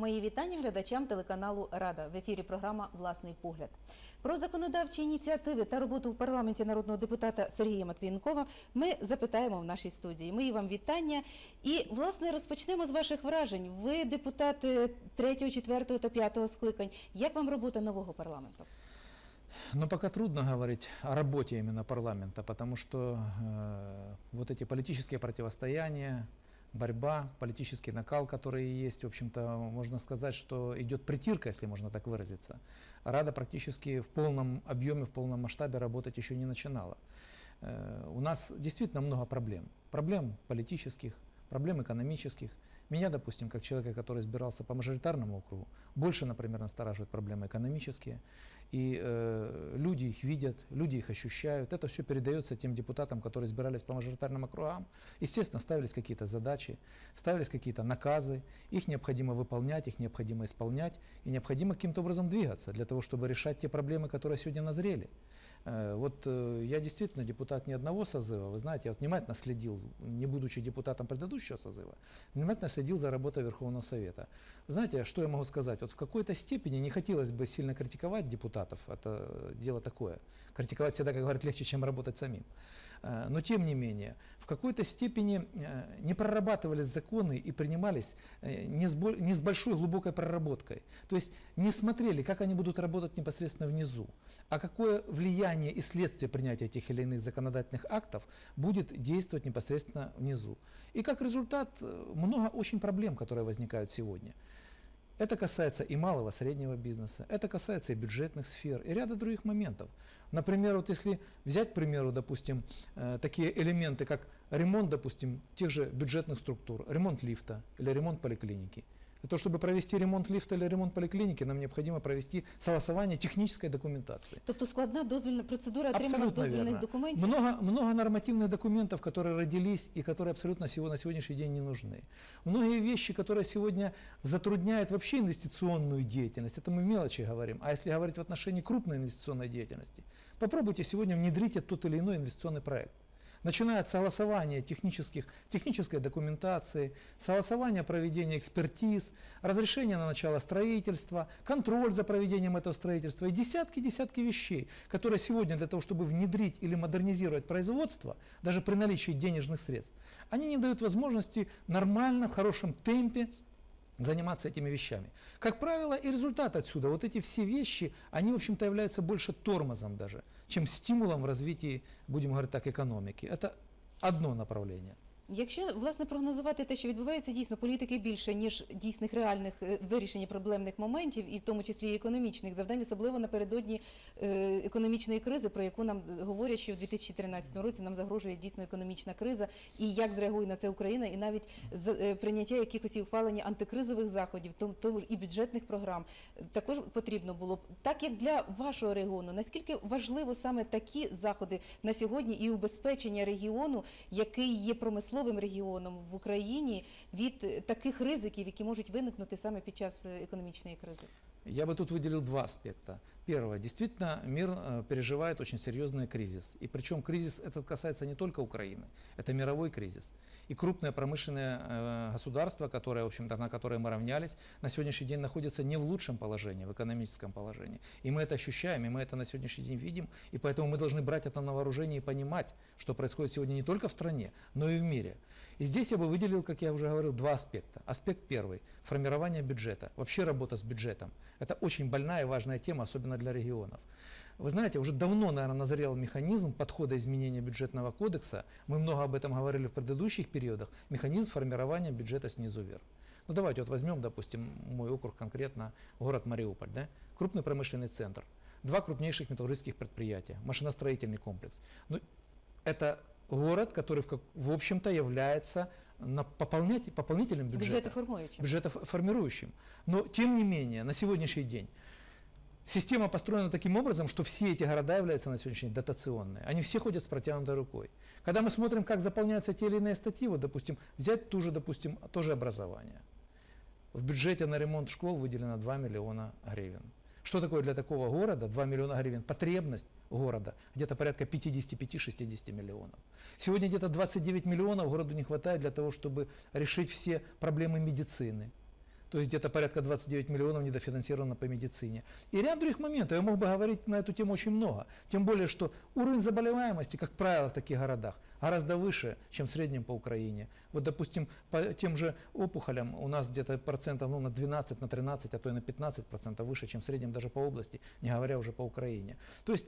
Мої вітання глядачам телеканалу Рада в ефірі програма Власний погляд. Про законодавчі ініціативи та роботу в парламенті народного депутата Сергія Матвієнкова ми запитаємо в нашій студії. Мої вам вітання. І власне розпочнемо з ваших вражень. Ви депутат 3, 4 та 5 скликань. Як вам робота нового парламенту? Но пока трудно говорить о работе именно парламента, потому что э, вот эти политические противостояния, борьба, политический накал, который есть, в общем-то, можно сказать, что идет притирка, если можно так выразиться. Рада практически в полном объеме, в полном масштабе работать еще не начинала. Э, у нас действительно много проблем. Проблем политических, проблем экономических. Меня, допустим, как человека, который избирался по мажоритарному округу, больше, например, настораживают проблемы экономические. И э, люди их видят, люди их ощущают. Это все передается тем депутатам, которые избирались по мажоритарным округам. Естественно, ставились какие-то задачи, ставились какие-то наказы. Их необходимо выполнять, их необходимо исполнять. И необходимо каким-то образом двигаться для того, чтобы решать те проблемы, которые сегодня назрели. Э, вот э, я действительно депутат не одного созыва. Вы знаете, я внимательно следил, не будучи депутатом предыдущего созыва, внимательно следил за работой Верховного Совета. Вы знаете, что я могу сказать? Вот в какой-то степени не хотелось бы сильно критиковать депутатов, это дело такое. Критиковать всегда, как говорят, легче, чем работать самим. Э, но тем не менее, в какой-то степени не прорабатывались законы и принимались не с, не с большой глубокой проработкой. То есть не смотрели, как они будут работать непосредственно внизу, а какое влияние и следствие принятия тех или иных законодательных актов будет действовать непосредственно внизу. И как результат много очень проблем, которые возникают сегодня. Это касается и малого, среднего бизнеса, это касается и бюджетных сфер, и ряда других моментов. Например, вот если взять, к примеру, допустим, э, такие элементы, как ремонт, допустим, тех же бюджетных структур, ремонт лифта или ремонт поликлиники – для того, чтобы провести ремонт лифта или ремонт поликлиники, нам необходимо провести согласование технической документации. Тобто складна дозвільна процедура отримання Абсолютно дозвільних верно. документів? Много, много нормативных документов, которые родились и которые абсолютно сего- на сегодняшний день не нужны. Многие вещи, которые сегодня затрудняют вообще инвестиционную деятельность, это мы в мелочи говорим, а если говорить в отношении крупной инвестиционной деятельности, попробуйте сегодня внедрить тот или иной инвестиционный проект начиная от согласования технических, технической документации, согласования проведения экспертиз, разрешения на начало строительства, контроль за проведением этого строительства и десятки-десятки вещей, которые сегодня для того, чтобы внедрить или модернизировать производство, даже при наличии денежных средств, они не дают возможности нормально, в хорошем темпе заниматься этими вещами. Как правило, и результат отсюда, вот эти все вещи, они, в общем-то, являются больше тормозом даже, чем стимулом в развитии, будем говорить так, экономики. Это одно направление. Якщо власне прогнозувати те, що відбувається, дійсно політики більше ніж дійсних реальних е, вирішення проблемних моментів, і в тому числі економічних. Завдань, особливо напередодні е, економічної кризи, про яку нам говорять, що в 2013 році нам загрожує дійсно економічна криза, і як зреагує на це Україна, і навіть е, прийняття якихось і ухвалення антикризових заходів, тому, і бюджетних програм також потрібно було так, як для вашого регіону. Наскільки важливо саме такі заходи на сьогодні і убезпечення регіону, який є промисловим регіоном в Україні від е, таких ризиків, які можуть виникнути саме під час е, економічної кризи? Я бы тут выделил два аспекта. Первое. Действительно, мир э, переживает очень серьезный кризис. И причем кризис этот касается не только Украины, это мировой кризис. И крупные промышленные э, государства, которые, в общем-то, на которые мы равнялись, на сегодняшний день находятся не в лучшем положении, в экономическом положении. И мы это ощущаем, и мы это на сегодняшний день видим. И поэтому мы должны брать это на вооружение и понимать, что происходит сегодня не только в стране, но и в мире. И здесь я бы выделил, как я уже говорил, два аспекта. Аспект первый – формирование бюджета, вообще работа с бюджетом. Это очень больная и важная тема, особенно для регионов. Вы знаете, уже давно, наверное, назрел механизм подхода изменения бюджетного кодекса. Мы много об этом говорили в предыдущих периодах. Механизм формирования бюджета снизу вверх. Ну давайте вот возьмем, допустим, мой округ конкретно, город Мариуполь, да? крупный промышленный центр, два крупнейших металлургических предприятия, машиностроительный комплекс. Ну, это город, который, в, в общем-то, является на пополнять, пополнительным бюджетом Бюджетоформуючим. бюджетоформирующим. Но, тем не менее, на сегодняшний день система построена таким образом, что все эти города являются на сегодняшний день дотационные. Они все ходят с протянутой рукой. Когда мы смотрим, как заполняются те или иные статьи, вот, допустим, взять ту же, допустим, тоже образование. В бюджете на ремонт школ выделено 2 миллиона гривен. Что такое для такого города 2 миллиона гривен? Потребность города где-то порядка 55-60 миллионов. Сегодня где-то 29 миллионов городу не хватает для того, чтобы решить все проблемы медицины, то есть где-то порядка 29 миллионов недофинансировано по медицине. И ряд других моментов. Я мог бы говорить на эту тему очень много. Тем более, что уровень заболеваемости, как правило, в таких городах гораздо выше, чем в среднем по Украине. Вот, допустим, по тем же опухолям у нас где-то процентов ну, на 12, на 13, а то и на 15 процентов выше, чем в среднем даже по области, не говоря уже по Украине. То есть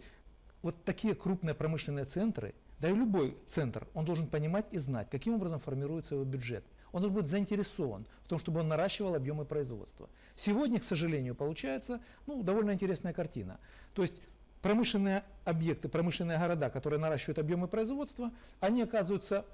вот такие крупные промышленные центры, да и любой центр, он должен понимать и знать, каким образом формируется его бюджет. Он должен быть заинтересован в том, чтобы он наращивал объемы производства. Сегодня, к сожалению, получается ну, довольно интересная картина. То есть промышленные объекты, промышленные города, которые наращивают объемы производства, они оказываются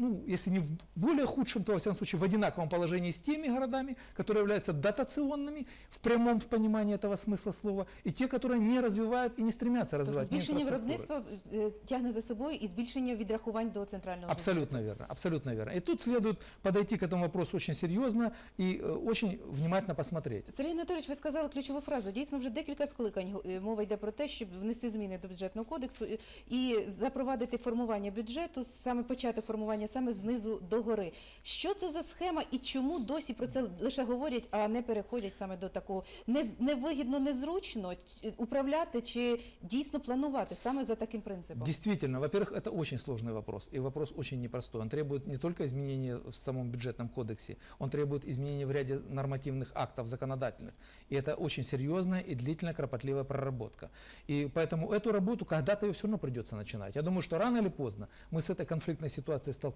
ну, если не в более худшем, то, во всяком случае, в одинаковом положении с теми городами, которые являются дотационными в прямом понимании этого смысла слова, и те, которые не развивают и не стремятся Тобто развивать ни збільшення инфраструктуры. виробництва е, тягне за собою і збільшення відрахувань до центрального бюджету. Абсолютно верно, абсолютно верно. И тут следует подойти к этому вопросу очень серьезно и э, очень внимательно посмотреть. Сергій Анатолійович, ви сказали ключову фразу. Дійсно, вже декілька скликань е, мова йде про те, щоб внести зміни до бюджетного кодексу і- і запровадити формування бюджету, саме початок формування саме знизу до гори. Що це за схема і чому досі про це лише говорять, а не переходять саме до такого не невигідно, незручно ч- управляти чи дійсно планувати саме за таким принципом? Действительно, во-первых, это очень сложный вопрос, и вопрос очень непростой. Он требует не только изменения в самом бюджетном кодексе, он требует изменений в ряде нормативных актов законодательных. И это очень серьезная и длительная, кропотливая проработка. И поэтому эту работу когда-то ее все равно придется начинать. Я думаю, что рано или поздно мы с этой конфликтной ситуацией столкнемся,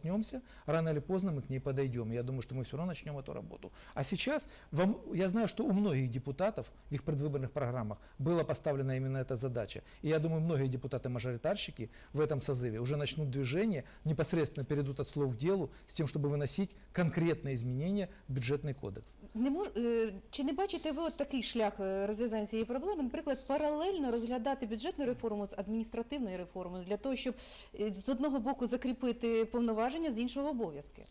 рано или поздно мы к ней подойдем. И Я думаю, что мы все равно начнем эту работу. А сейчас вам, я знаю, что у многих депутатов в их предвыборных программах была поставлена именно эта задача. И я думаю, многие депутаты-мажоритарщики в этом созыве уже начнут движение, непосредственно перейдут от слов к делу с тем, чтобы выносить конкретные изменения в бюджетный кодекс. Не мож... е, Чи не бачите ви от такий шлях е, розв'язання цієї проблеми, наприклад, паралельно розглядати бюджетну реформу з адміністративною реформою для того, щоб е, з одного боку закріпити повноваження, з іншого обов'язки?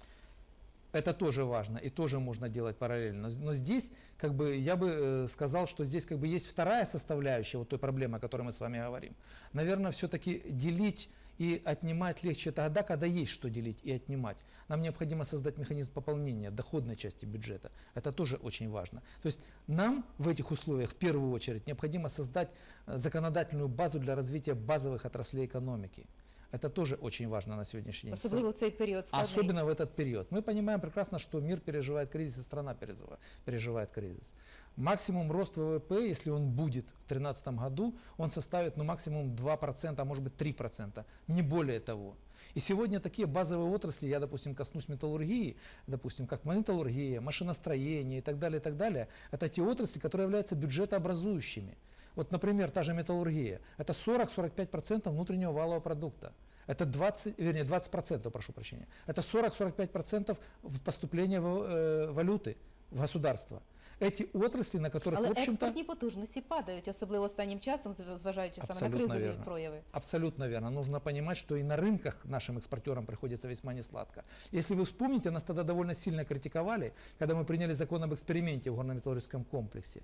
Это тоже важно и тоже можно делать параллельно. Но здесь, как бы, я бы э, сказал, что здесь как бы есть вторая составляющая вот той проблемы, о которой мы с вами говорим. Наверное, все-таки делить и отнимать легче тогда, когда есть что делить и отнимать. Нам необходимо создать механизм пополнения доходной части бюджета. Это тоже очень важно. То есть нам в этих условиях в первую очередь необходимо создать э, законодательную базу для развития базовых отраслей экономики. Это тоже очень важно на сегодняшний день. Особливо в цей період складний. Особенно в этот период. Мы понимаем прекрасно, что мир переживает кризис, и страна пережива- переживает кризис. Максимум рост ВВП, если он будет в 2013 году, он составит ну, максимум 2%, а может быть 3%, не более того. И сегодня такие базовые отрасли, я, допустим, коснусь металлургии, допустим, как металлургия, машиностроение и так далее, и так далее, это те отрасли, которые являются бюджетообразующими. Вот, например, та же металлургия, это 40-45% внутреннего валового продукта. Это 20, вернее, 20%, прошу прощения. Это 40-45% в- поступления в- э, валюты в государство. Эти отрасли, на которых, Але в общем-то, експортні потужності падають, особливо останнім часом, зв- зважаючи саме на Абсолютно кризові вірно. прояви. Абсолютно верно. Нужно понимать, что и на рынках нашим экспортерам приходится весьма несладко. Если вы вспомните, нас тогда довольно сильно критиковали, когда мы приняли закон об эксперименте в горно-металлургическом комплексе.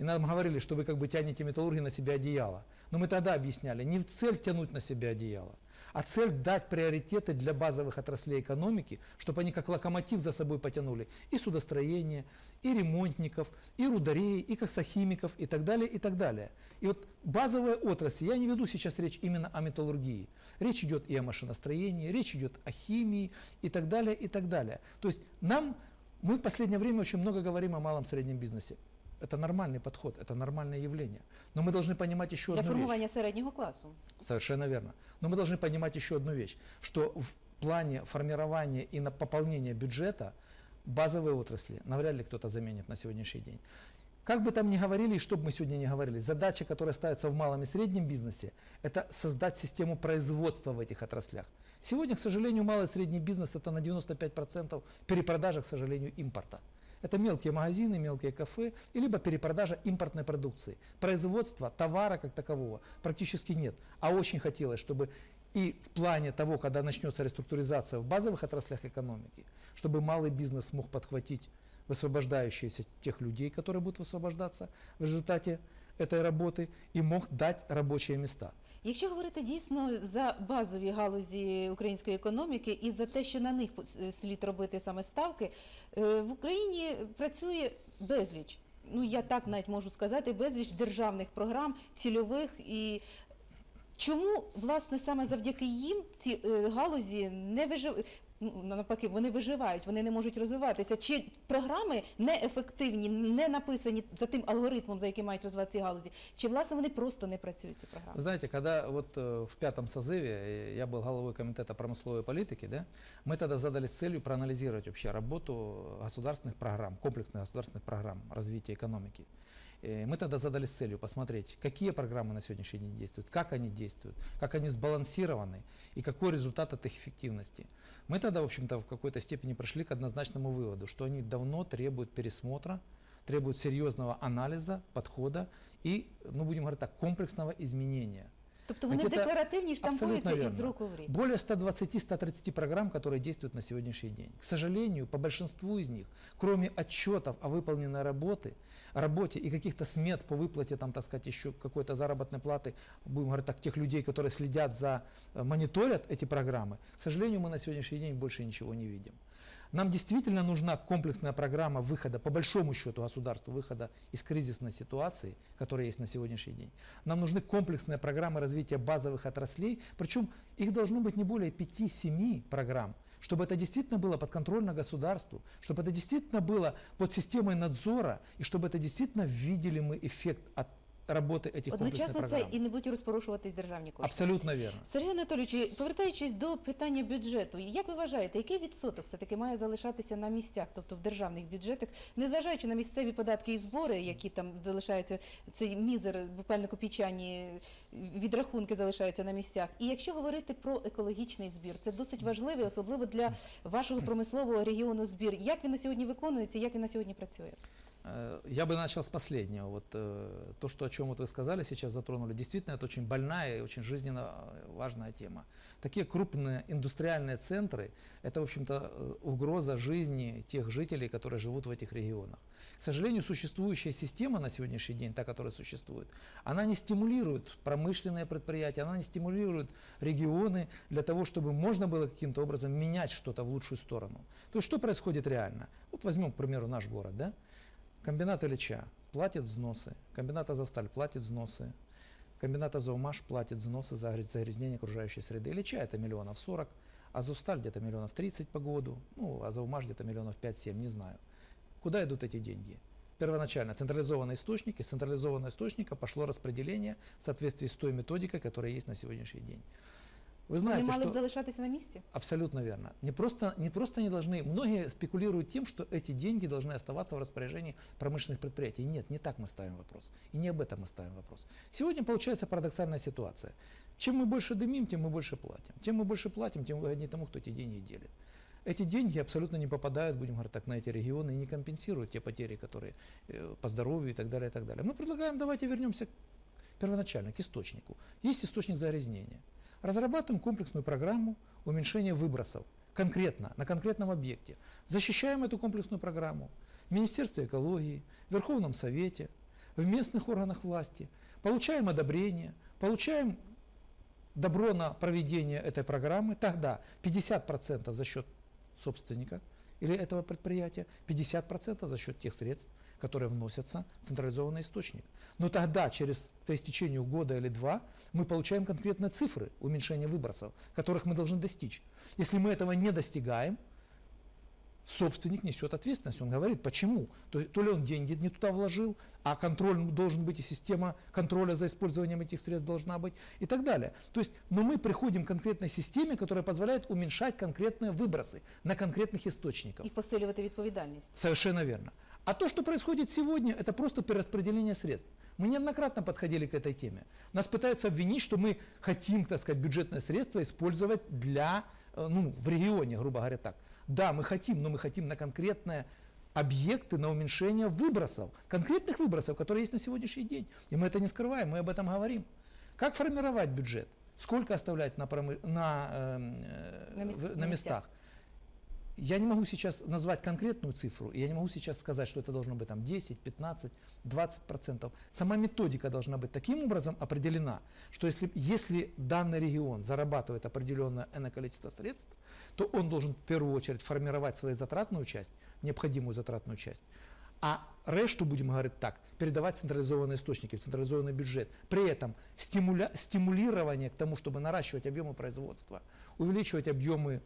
И нам говорили, что вы как бы тянете металлурги на себя одеяло. Но мы тогда объясняли, не в цель тянуть на себя одеяло, а цель дать приоритеты для базовых отраслей экономики, чтобы они как локомотив за собой потянули и судостроение, и ремонтников, и рударей, и коксохимиков, и так далее, и так далее. И вот базовые отрасли, я не веду сейчас речь именно о металлургии. Речь идет и о машиностроении, речь идет о химии и так далее, и так далее. То есть нам, мы в последнее время очень много говорим о малом среднем бизнесе. Это нормальный подход, это нормальное явление. Но мы должны понимать еще Для одну вещь. формування середнього класу. Совершенно верно. Но мы должны понимать еще одну вещь, что в плане формирования и на пополнения бюджета базовые отрасли навряд ли кто-то заменит на сегодняшний день. Как бы там ни говорили, и что бы мы сегодня ни говорили, задача, которая ставится в малом и среднем бизнесе, это создать систему производства в этих отраслях. Сегодня, к сожалению, малый и средний бизнес это на 95% перепродажа, к сожалению, импорта. Это мелкие магазины, мелкие кафе, и либо перепродажа импортной продукции. Производства товара как такового практически нет. А очень хотелось, чтобы и в плане того, когда начнется реструктуризация в базовых отраслях экономики, чтобы малый бизнес мог подхватить высвобождающиеся тех людей, которые будут высвобождаться в результате этой работы и мог дать рабочие места. Якщо говорити дійсно за базові галузі української економіки і за те, що на них пос- слід робити саме ставки, е, в Україні працює безліч. Ну я так навіть можу сказати, безліч державних програм, цільових і. Чому власне саме завдяки їм ці е, галузі не вижив ну, навпаки, вони виживають, вони не можуть розвиватися? Чи програми неефективні, не написані за тим алгоритмом, за яким мають розвиватися ці галузі? Чи власне вони просто не працюють ці програми? Вы знаете, когда вот э, в пятом созыве э, я был главой комитета промысловой политики, да, мы тогда задались целью проанализировать вообще работу государственных программ, комплексных государственных программ развития экономики. Э, Мы тогда задались целью посмотреть, какие программы на сегодняшний день действуют, как они действуют, как они сбалансированы и какой результат от их эффективности. Мы тогда, в общем-то, в какой-то степени пришли к однозначному выводу, что они давно требуют пересмотра, требуют серьезного анализа, подхода и, ну будем говорить так, комплексного изменения. Тобто вони Ведь это декларативні, штампуються абсолютно із верно. року в рік. Более 120-130 программ, которые действуют на сегодняшний день. К сожалению, по большинству из них, кроме отчетов о выполненной работе, работе и каких-то смет по выплате, там, так сказать, еще какой-то заработной платы, будем говорить так, тех людей, которые следят за, э, мониторят эти программы, к сожалению, мы на сегодняшний день больше ничего не видим. Нам действительно нужна комплексная программа выхода, по большому счету государству, выхода из кризисной ситуации, которая есть на сегодняшний день. Нам нужны комплексные программы развития базовых отраслей, причем их должно быть не более 5-7 программ, чтобы это действительно было подконтрольно государству, чтобы это действительно было под системой надзора, и чтобы это действительно видели мы эффект от работы этих комплексных Одночасно це программ. і не будуть розпорушуватись державні кошти. Абсолютно верно. Сергій Анатолійович, повертаючись до питання бюджету, як ви вважаєте, який відсоток все-таки має залишатися на місцях, тобто в державних бюджетах, незважаючи на місцеві податки і збори, які там залишаються, цей мізер, буквально копійчані відрахунки залишаються на місцях. І якщо говорити про екологічний збір, це досить важливий, особливо для вашого промислового регіону збір. Як він на сьогодні виконується, як він на сьогодні працює? Э, Я бы начал с последнего. Вот э, то, что, о чем вот вы сказали, сейчас затронули, действительно, это очень больная и очень жизненно э, важная тема. Такие крупные индустриальные центры – это, в общем-то, угроза жизни тех жителей, которые живут в этих регионах. К сожалению, существующая система на сегодняшний день, та, которая существует, она не стимулирует промышленные предприятия, она не стимулирует регионы для того, чтобы можно было каким-то образом менять что-то в лучшую сторону. То есть что происходит реально? Вот возьмем, к примеру, наш город, да? Комбинат Ильича платит взносы, комбинат Азовсталь платит взносы, комбинат Азовмаш платит взносы за гряз- загрязнение окружающей среды. Ильича это миллионов 40, Азовсталь где-то миллионов 30 по году, ну, Азовмаш где-то миллионов 5-7, не знаю. Куда идут эти деньги? Первоначально централизованный источник, из централизованного источника пошло распределение в соответствии с той методикой, которая есть на сегодняшний день. Вы знаете, мали б что... залишатися на місці? Абсолютно верно. Не просто, не просто не должны, многие спекулируют тем, что эти деньги должны оставаться в распоряжении промышленных предприятий. Нет, не так мы ставим вопрос. И не об этом мы ставим вопрос. Сегодня получается парадоксальная ситуация. Чем мы больше дымим, тем мы больше платим. Чем мы больше платим, тем выгоднее тому, кто эти деньги делит. Эти деньги абсолютно не попадают, будем говорить так, на эти регионы и не компенсируют те потери, которые э, по здоровью и так далее, и так далее. Мы предлагаем, давайте вернемся первоначально, к источнику. Есть источник загрязнения. Разрабатываем комплексную программу уменьшения выбросов конкретно, на конкретном объекте. Защищаем эту комплексную программу в Министерстве экологии, в Верховном Совете, в местных органах власти. Получаем одобрение, получаем добро на проведение этой программы. Тогда 50% за счет собственника или этого предприятия, 50% за счет тех средств, которые вносятся в централизованный источник. Но тогда, через по истечению года или два, мы получаем конкретные цифры уменьшения выбросов, которых мы должны достичь. Если мы этого не достигаем, собственник несет ответственность. Он говорит, почему? То, то ли он деньги не туда вложил, а контроль должен быть, и система контроля за использованием этих средств должна быть, и так далее. То есть, но мы приходим к конкретной системе, которая позволяет уменьшать конкретные выбросы на конкретных источниках. І посилювати відповідальність. Совершенно верно. А то, что происходит сегодня, это просто перераспределение средств. Мы неоднократно подходили к этой теме. Нас пытаются обвинить, что мы хотим, так сказать, бюджетные средства использовать для, э, ну, в регионе, грубо говоря, так. Да, мы хотим, но мы хотим на конкретные объекты, на уменьшение выбросов, конкретных выбросов, которые есть на сегодняшний день. И мы это не скрываем, мы об этом говорим. Как формировать бюджет? Сколько оставлять на, промы- на, эм, э, На мест- на местах. Я не могу сейчас назвать конкретную цифру, я не могу сейчас сказать, что это должно быть там 10, 15, 20 процентов. Сама методика должна быть таким образом определена, что если, если данный регион зарабатывает определенное энное количество средств, то он должен в первую очередь формировать свою затратную часть, необходимую затратную часть, а решту, будем говорить так, передавать централизованные источники, в централизованный бюджет. При этом стимуля- стимулирование к тому, чтобы наращивать объемы производства, увеличивать объемы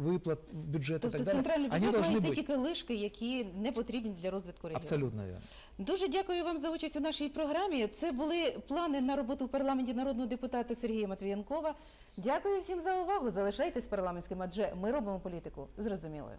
выплат в бюджет Тобто и так далее, центральний они бюджет должны має йти быть. тільки лишки, які не потрібні для розвитку регіону. Абсолютно верно. Дуже дякую вам за участь у нашій програмі. Це були плани на роботу в парламенті народного депутата Сергія Матвієнкова. Дякую всім за увагу. Залишайтесь парламентським, адже ми робимо політику зрозумілою.